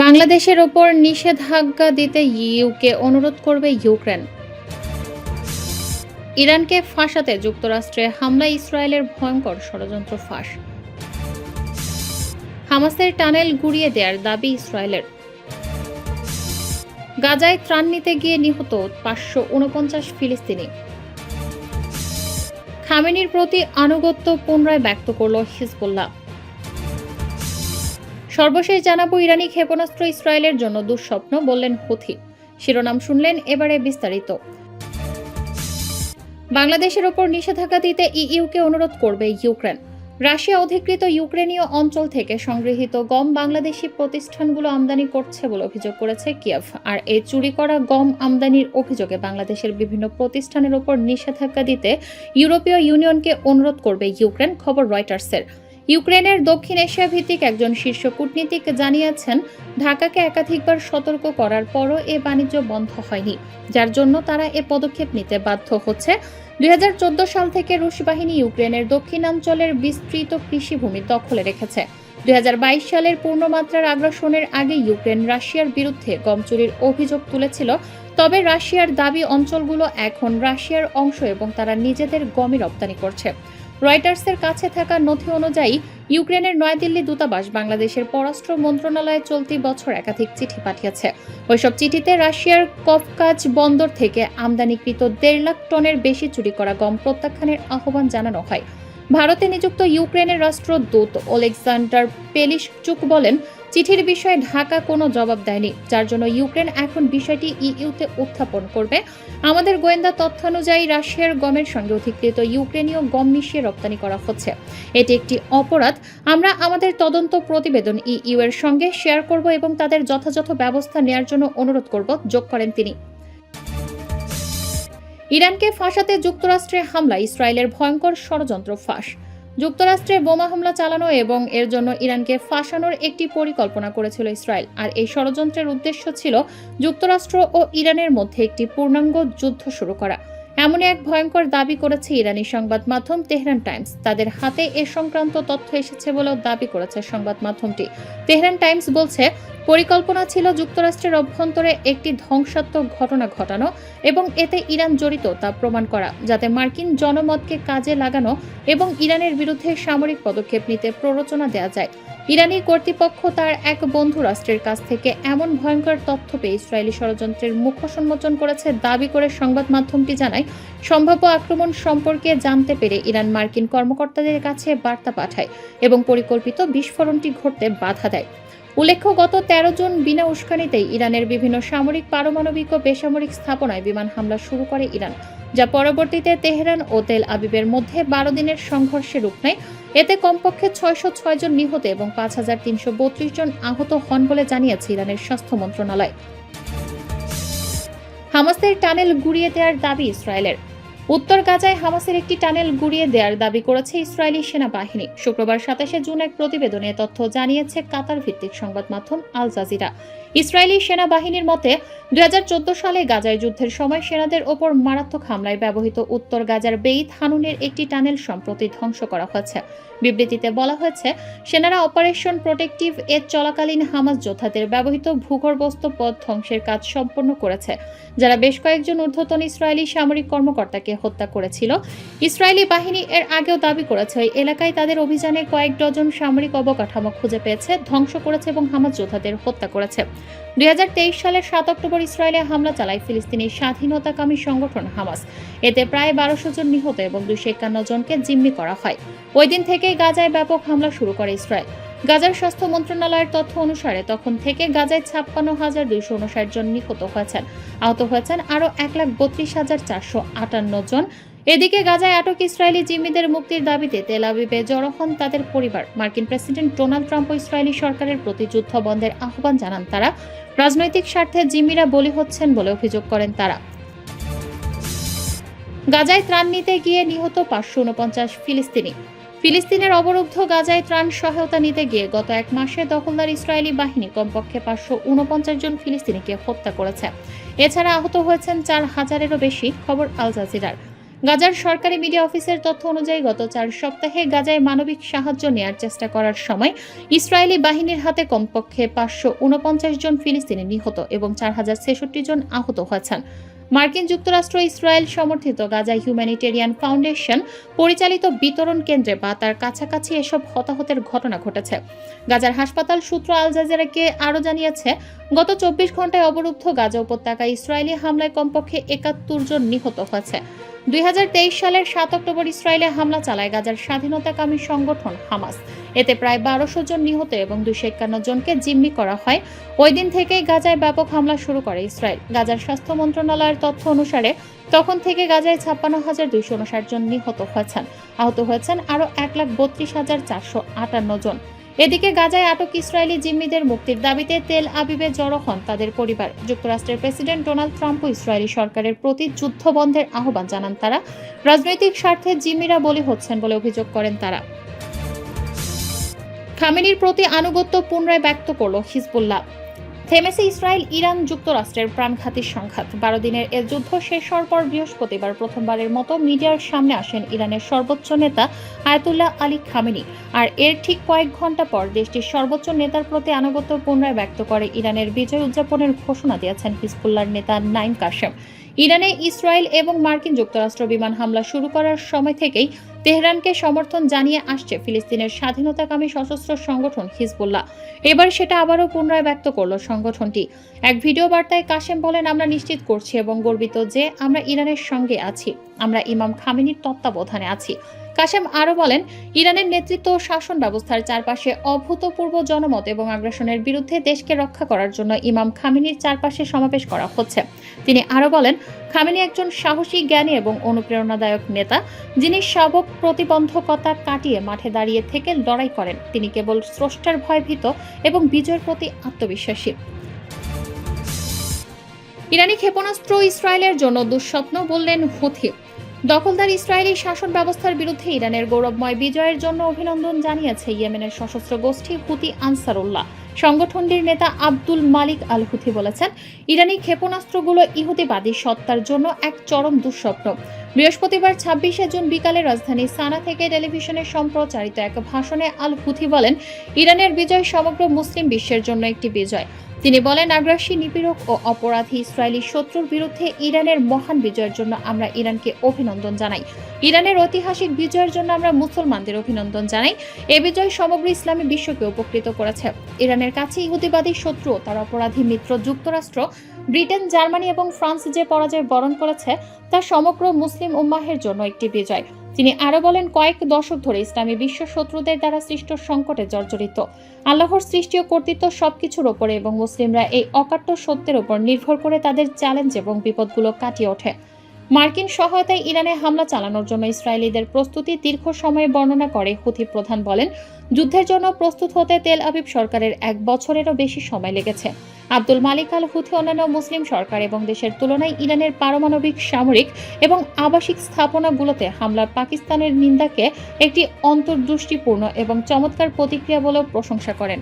বাংলাদেশের ওপর নিষেধাজ্ঞা দিতে ইউকে অনুরোধ করবে ইউক্রেন। ইরানকে ফাঁসাতে যুক্তরাষ্ট্রে হামলা, ইসরায়েলের ভয়ঙ্কর ষড়যন্ত্র ফাঁস। হামাসের টানেল গুড়িয়ে দেওয়ার দাবি ইসরায়েলের। গাজায় ত্রাণ নিতে গিয়ে নিহত পাঁচশো উনপঞ্চাশ ফিলিস্তিনি। খামেনির প্রতি আনুগত্য পুনরায় ব্যক্ত করল হিজবুল্লাহ। সর্বশেষ জানাব, ইরানি ক্ষেপণাস্ত্র ইসরায়েলের জন্য দুঃস্বপ্ন, বললেন হুথি শিরোনাম শুনলেন এবারে বিস্তারিত। বাংলাদেশের ওপর নিষেধাজ্ঞা দিতে ইইউকে অনুরোধ করবে ইউক্রেন। রাশিয়া অধিকৃত ইউক্রেনীয় অঞ্চল থেকে সংগৃহীত গম বাংলাদেশি প্রতিষ্ঠানগুলো আমদানি করছে বলে অভিযোগ করেছে কিয়েভ, আর এই চুরি করা গম আমদানির অভিযোগে বাংলাদেশের বিভিন্ন প্রতিষ্ঠানের ওপর নিষেধাজ্ঞা দিতে ইউরোপীয় ইউনিয়নকে অনুরোধ করবে ইউক্রেন, খবর রয়টার্সের। ইউক্রেনের দক্ষিণ এশিয়া ভিত্তিক একজন শীর্ষ কূটনীতিক জানিয়েছেন, ঢাকাকে একাধিকবার সতর্ক করার পরও এ বাণিজ্য বন্ধ হয়নি, যার জন্য তারা এ পদক্ষেপ নিতে বাধ্য হচ্ছে। দুই সাল থেকে রুশ বাহিনী ইউক্রেনের দক্ষিণাঞ্চলের বিস্তৃত কৃষিভূমি দখলে রেখেছে। দুই হাজার বাইশ সালের পূর্ণমাত্রার আগ্রাসনের আগে ইউক্রেন রাশিয়ার বিরুদ্ধে গম চুরির অভিযোগ তুলেছিল, তবে রাশিয়ার দাবি অঞ্চলগুলো এখন রাশিয়ার অংশ এবং তারা নিজেদের গমই রপ্তানি করছে। রয়টার্সের কাছে থাকা নথি অনুযায়ী ইউক্রেনের নয়াদিল্লি দূতাবাস বাংলাদেশের পররাষ্ট্র মন্ত্রণালয়ে চলতি বছর একাধিক চিঠি পাঠিয়েছে। ওইসব চিঠিতে রাশিয়ার কফকাজ বন্দর থেকে আমদানিকৃত দেড় লাখ টনের বেশি চুরি করা গম প্রত্যাখ্যানের আহ্বান জানানো হয়। ভারতে নিযুক্ত ইউক্রেনের রাষ্ট্রদূত ওলেকজান্ডার পেলিশচুক বলেন চিঠির বিষয়ে ঢাকা কোনো জবাব দেয়নি, যার জন্য ইউক্রেন এখন বিষয়টি ইইউতে উত্থাপন করবে। আমাদের গোয়েন্দা তথ্যানুযায়ী রাশিয়ার গমের সঙ্গে অধিকৃত ইউক্রেনীয় গম মিশিয়ে রপ্তানি করা হচ্ছে। এটি একটি অপরাধ। আমরা আমাদের তদন্ত প্রতিবেদন ইইউ এর সঙ্গে শেয়ার করব এবং তাদের যথাযথ ব্যবস্থা নেয়ার জন্য অনুরোধ করব, যোগ করেন তিনি। ইরানকে ফাঁসাতে যুক্তরাষ্ট্রের হামলা, ইসরায়েলের ভয়ঙ্কর ষড়যন্ত্র ফাঁস। যুক্তরাষ্ট্রে বোমা হামলা চালানো এবং এর জন্য ইরানকে ফাঁসানোর একটি পরিকল্পনা করেছিল ইসরায়েল। আর এই ষড়যন্ত্রের উদ্দেশ্য ছিল যুক্তরাষ্ট্র ও ইরানের মধ্যে একটি পূর্ণাঙ্গ যুদ্ধ শুরু করা। এমনই এক ভয়ঙ্কর দাবি করেছে ইরানি সংবাদ মাধ্যম তেহরান টাইমস। তাদের হাতে এ সংক্রান্ত তথ্য এসেছে বলেও দাবি করেছে সংবাদ মাধ্যমটি। তেহরান টাইমস বলছে পরিকল্পনা ছিল যুক্তরাষ্ট্রের অভ্যন্তরে একটি ধ্বংসাত্মক ঘটনা ঘটানো এবং এতে ইরান জড়িত তা প্রমাণ করা, যাতে মার্কিন জনমতকে কাজে লাগানো এবং ইরানের বিরুদ্ধে সামরিক পদক্ষেপ নিতে প্ররোচনা দেওয়া যায়। ইরানি কর্তৃপক্ষ তার এক বন্ধু রাষ্ট্রের কাছ থেকে এমন ভয়ঙ্কর তথ্য পেয়ে ইসরায়েলি ষড়যন্ত্রের মুখ্য সম্মোচন করেছে, দাবি করে সংবাদ মাধ্যমটি জানায়, সম্ভাব্য আক্রমণ সম্পর্কে জানতে পেরে ইরান মার্কিন কর্মকর্তাদের কাছে বার্তা পাঠায় এবং পরিকল্পিত বিস্ফোরণটি ঘটতে বাধা দেয়। উল্লেখ্য, গত তেরো জন বিনা উস্কানিতেই ইরানের বিভিন্ন সামরিক, পারমাণবিক ও বেসামরিক স্থাপনায় বিমান হামলা শুরু করে ইরান, যা পরবর্তীতে তেহরান ও তেল আবিবের মধ্যে বারো দিনের সংঘর্ষে রূপ নেয়। এতে কমপক্ষে ছয়শো ছয় জন নিহত এবং পাঁচ হাজার তিনশো বত্রিশ জন আহত হন বলে জানিয়েছে ইরানের স্বাস্থ্য মন্ত্রণালয়। হামাসের টানেল গুড়িয়ে দেওয়ার দাবি ইসরায়েলের। উত্তর গাজায় হামাসের একটি টানেল গুড়িয়ে দেওয়ার দাবি করেছে ইসরায়েলি সেনাবাহিনী। শুক্রবার সাতাশে জুন এক প্রতিবেদনে তথ্য জানিয়েছে কাতার ভিত্তিক সংবাদ মাধ্যম আল জাজিরা। ইসরায়েলি সেনাবাহিনীর মতে, দুই সালে গাজায় যুদ্ধের সময় সেনাদের ওপর মারাত্মক হামলায় ব্যবহৃত উত্তর গাজার বেইত হানুনের একটি টানেল সম্প্রতি ধ্বংস করা হয়েছে। বিবৃতিতে বলা হয়েছে, সেনারা অপারেশন প্রোটেক্টিভ এর চলাকালীন হামাস যোদ্ধাদের ব্যবহৃত ভূগর্ভস্থ পথ ধ্বংসের কাজ সম্পন্ন করেছে, যারা বেশ কয়েকজন ঊর্ধ্বতন ইসরায়েলি সামরিক কর্মকর্তাকে হত্যা করেছিল। ইসরায়েলি বাহিনী এর আগেও দাবি করেছে ওই এলাকায় তাদের অভিযানে কয়েক ডজন সামরিক অবকাঠামো খুঁজে পেয়েছে, ধ্বংস করেছে এবং হামাস যোদ্ধাদের হত্যা করেছে। দুই হাজার তেইশ সালের সাত অক্টোবর ইসরায়েলে হামলা চালায় ফিলিস্তিনি স্বাধীনতাকামী সংগঠন হামাস। এতে প্রায় বারোশো জন নিহত এবং দুইশো একান্ন জনকে জিম্মি করা হয়। ওই দিন থেকেই গাজায় ব্যাপক হামলা শুরু করে ইসরায়েল। গাজার স্বাস্থ্য মন্ত্রণালয়ের তথ্য অনুসারে তখন থেকে গাজায় ছাপ্পান্ন হাজার দুইশো উনষাট জন নিহত হয়েছেন। আহত হয়েছেন আরও এক লাখ বত্রিশ হাজার চারশো আটান্ন জন। এদিকে গাজায় আটক ইসরায়েলি জিম্মিদের মুক্তির দাবিতে তেল আবিবে জড়ো হন তাদের পরিবার। মার্কিন প্রেসিডেন্ট ডোনাল্ড ট্রাম্প ও ইসরায়েলি সরকারের প্রতি যুদ্ধ বন্ধের আহ্বান জানান তারা। রাজনৈতিক স্বার্থে জিম্মিরা বলি হচ্ছেন বলে অভিযোগ করেন তারা। গাজায় ত্রাণ নিতে গিয়ে নিহত পাঁচশো উনপঞ্চাশ ফিলিস্তিনি। ফিলিস্তিনের অবরুদ্ধ গাজায় ত্রাণ সহায়তা নিতে গিয়ে গত এক মাসে দখলদার ইসরায়েলি বাহিনী কমপক্ষে পাঁচশো উনপঞ্চাশ জন ফিলিস্তিনিকে হত্যা করেছে। এছাড়া আহত হয়েছেন চার হাজারেরও বেশি, খবর আল জাজিরার। গাজার সরকারি মিডিয়া অফিসের তথ্য অনুযায়ী গত চার সপ্তাহে গাজায় মানবিক সাহায্য নেয়ার চেষ্টা করার সময় ইসরায়েলি বাহিনীর হাতে কমপক্ষে পাঁচশো উনপঞ্চাশ জন ফিলিস্তিনি নিহত এবং চার হাজার ছেষট্টি জন আহত হয়েছেন। মার্কিন যুক্তরাষ্ট্র ইসরায়েল সমর্থিত গাজা হিউম্যানিটেরিয়ান ফাউন্ডেশন পরিচালিত বিতরণ কেন্দ্রে বা তার কাছাকাছি এসব হতাহতের ঘটনা ঘটেছে। গাজার হাসপাতাল সূত্র আল জাজিরাকে আরও জানিয়েছে, গত চব্বিশ ঘন্টায় অবরুদ্ধ গাজা উপত্যকায় ইসরায়েলি হামলায় কমপক্ষে একাত্তর জন নিহত হয়েছে। দুই হাজার তেইশ সালের সাত অক্টোবর ইসরায়েলে হামলা চালায় গাজার স্বাধীনতাকামী সংগঠন হামাস। এতে প্রায় বারোশো জন নিহত এবং দুইশো একান্ন জনকে জিম্মি করা হয়। ওই দিন থেকেই গাজায় ব্যাপক হামলা শুরু করে ইসরায়েল। গাজার স্বাস্থ্য মন্ত্রণালয়ের তথ্য অনুসারে, তখন থেকে গাজায় ছাপ্পান্ন হাজার দুইশো উনষাট জন নিহত হয়েছেন। আহত হয়েছেন আরও এক লাখ বত্রিশ হাজার চারশো আটান্ন জন। এদিকে গাজায় আটক ইসরায়েলি জিম্মিদের মুক্তির দাবিতে তেল আবিবে জড়ো হন তাদের পরিবার। যুক্তরাষ্ট্রের প্রেসিডেন্ট ডোনাল্ড ট্রাম্পও ইসরায়েলি সরকারের প্রতি যুদ্ধ বন্ধের আহ্বান জানান তারা। রাজনৈতিক স্বার্থে জিম্মিরা বলি হচ্ছেন বলে অভিযোগ করেন তারা। খামেনির প্রতি আনুগত্য পুনরায় ব্যক্ত করল হিজবুল্লাহ। থেমেসে ইসরায়েল, ইরান যুক্তরাষ্ট্রের প্রাণঘাতী সংঘাত। বারো দিনের এ যুদ্ধ শেষ হওয়ার পর বৃহস্পতিবার প্রথমবারের মতো মিডিয়ার সামনে আসেন ইরানের সর্বোচ্চ নেতা আয়তুল্লাহ আলী খামেনি। আর এর ঠিক কয়েক ঘণ্টা পর দেশটির সর্বোচ্চ নেতার প্রতি আনুগত্য পুনরায় ব্যক্ত করে ইরানের বিজয় উদযাপনের ঘোষণা দিয়েছেন হিজবুল্লার নেতা নাইম কাশেম। ইরানে ইসরায়েল এবং মার্কিন যুক্তরাষ্ট্র বিমান হামলা শুরু করার সময় থেকেই তেহরানকে সমর্থন জানিয়ে আসছে ফিলিস্তিনের স্বাধীনতাকামী সশস্ত্র সংগঠন হিজবুল্লাহ। এবার সেটা আবারও পুনরায় ব্যক্ত করল সংগঠনটি। এক ভিডিও বার্তায় কাশেম বলেন, আমরা নিশ্চিত করছি এবং গর্বিত যে আমরা ইরানের সঙ্গে আছি। আমরা ইমাম খামিনীর তত্ত্বাবধানে আছি। কাশেম আরও বলেন, ইরানের নেতৃত্ব শাসন ব্যবস্থার চারপাশে অভূতপূর্ব জনমত এবং আগ্রাসনের বিরুদ্ধে দেশকে রক্ষা করার জন্য ইমাম খামিনীর চারপাশে সমাবেশ করা হচ্ছে। তিনি আরও বলেন, খামেনি একজন সাহসী, জ্ঞানী এবং অনুপ্রেরণাদায়ক নেতা, যিনি সবক প্রতিবন্ধকতা কাটিয়ে মাঠে দাঁড়িয়ে থেকে লড়াই করেন। তিনি কেবল স্রষ্টার ভয়ভীত এবং বিজয়ের প্রতি আত্মবিশ্বাসী। ইরানি ক্ষেপণাস্ত্র ইসরায়েলের জন্য দুঃস্বপ্ন বললেন হুথি। দখলদার ইসরায়েলি শাসন ব্যবস্থার বিরুদ্ধে ইরানের গৌরবময় বিজয়ের জন্য অভিনন্দন জানিয়েছে ইয়েমেনের সশস্ত্র গোষ্ঠী হুতি আনসারুল্লাহ। সংগঠনটির নেতা আব্দুল মালিক আল হুথি বলেছেন, ইরানি ক্ষেপণাস্ত্রগুলো ইহুদিবাদী সত্তার জন্য এক চরম দুঃস্বপ্ন। বৃহস্পতিবার ছাব্বিশে জুন বিকালে রাজধানী সানা থেকে টেলিভিশনে সম্প্রচারিত এক ভাষণে আল হুথি বলেন, ইরানের বিজয় সমগ্র মুসলিম বিশ্বের জন্য একটি বিজয়। তিনি বলেন, আগ্রাসী নিপীড়ক ও অপরাধী ইসরায়েলি শত্রুর বিরুদ্ধে ইরানের মহান বিজয়ের জন্য আমরা ইরানকে অভিনন্দন জানাই। ইরানের ঐতিহাসিক বিজয়ের জন্য আমরা মুসলমানদের অভিনন্দন জানাই। এ বিজয় সমগ্র ইসলামী বিশ্বকে উপকৃত করেছে। ইরানের কাছে ইহুদিবাদী শত্রু তার অপরাধী মিত্র যুক্তরাষ্ট্র, ব্রিটেন, জার্মানি এবং ফ্রান্স যে পরাজয় বরণ করেছে তা সমগ্র মুসলিম উম্মাহের জন্য একটি বিজয়। তিনি আরও বলেন, কয়েক দশক ধরে ইসলামী বিশ্ব শত্রুদের দ্বারা সৃষ্ট সংকটে জর্জরিত। আল্লাহর সৃষ্টি ও কর্তৃত্ব সবকিছুর ওপরে এবং মুসলিমরা এই অকাট্য সত্যের উপর নির্ভর করে তাদের চ্যালেঞ্জ এবং বিপদগুলো কাটিয়ে ওঠে। মার্কিন সহায়তায় ইরানে হামলা চালানোর জন্য ইসরায়েলিদের প্রস্তুতি দীর্ঘ সময়ে বর্ণনা করে হুথি প্রধান বলেন, যুদ্ধের জন্য প্রস্তুত হতে তেল আবিব সরকারের এক বছরেরও বেশি সময় লেগেছে। আব্দুল মালিক আল হুথি অন্যান্য মুসলিম সরকার এবং দেশের তুলনায় ইরানের পারমাণবিক, সামরিক এবং আবাসিক স্থাপনাগুলোতে হামলার পাকিস্তানের নিন্দাকে একটি অন্তর্দৃষ্টিপূর্ণ এবং চমৎকার প্রতিক্রিয়া বলেও প্রশংসা করেন।